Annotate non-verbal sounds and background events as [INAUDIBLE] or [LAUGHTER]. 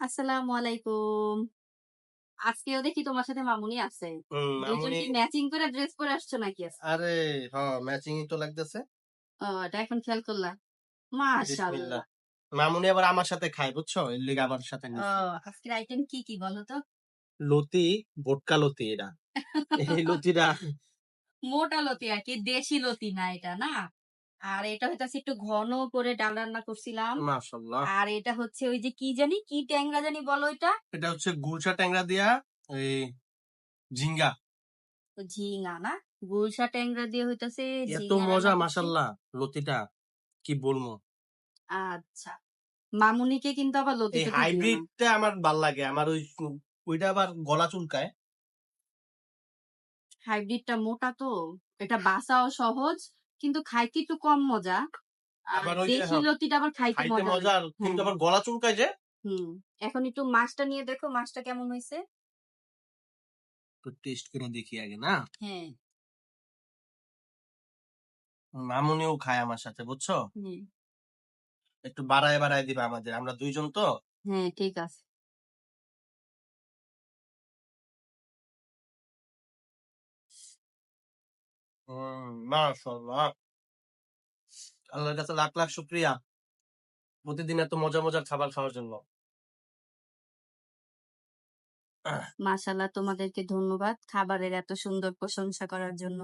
আসসালামু আলাইকুম। আজকেও দেখি তোমার সাথে মামুনি আছে। মামুনি কি ম্যাচিং করে ড্রেস পরে আসছো নাকি আরে হ ম্যাচিংই তো লাগতেছে। ও এটা এখন খেয়াল করলা? মাশাআল্লাহ। মামুনি আবার আমার সাথে খায় বুঝছ? এর লিগে আমার সাথে ও আজকের আইটেম কি কি বলো তো? লতি, ভোটকা লতি এরা। [LAUGHS] এই লতিটা মোটা লতি আরকি দেশি লতি না এটা না? আর এটা হইতাছে একটু ঘন করে ডাল রান্না করছিলাম। মাশাআল্লাহ। আর এটা হচ্ছে ওই যে কি জানি কি ট্যাংরা জানি বলো এটা? এটা হচ্ছে গুলশা ট্যাংরা দিয়া এই ঝিঙ্গা। ও ঝিঙা না? গুলশা ট্যাংরা দিয়ে হইতাছে এত মজা মাশাআল্লাহ লতিটা কি বলব। আচ্ছা। মামুনিকে কিন্তু আবার লতি এই। হাইব্রিডটা আমার ভালো লাগে। আমার ওই ওইটা আবার গলা চুলকায়। হাইব্রিডটা মোটা তো এটা বাসাও সহজ কিন্তু খাইতে একটু কম মজা দেশি লতিটা আবার খাইতে খাইতে মজা কিন্তু হ্যাঁ আবার গলা চুলকায় যে। হুম এখন একটু মাছটা নিয়ে দেখো মাছটা কেমন হয়েছে তো টেস্ট করে দেখি আগে না। হ্যাঁ মামুনিও খায় আমার সাথে বুঝছ? হুম, একটু বাড়ায় বাড়ায় দিবা আমাদের। আমরা দুইজন তো। হ্যাঁ ঠিক আছে হুম, মাশাআল্লাহ। আল্লাহর কাছে লাখ লাখ শুক্রিয়া প্রতিদিন এত মজা মজার খাবার খাওয়ার জন্য। আহ মাশাল্লাহ তোমাদেরকে ধন্যবাদ খাবারের এত সুন্দর প্রশংসা করার জন্য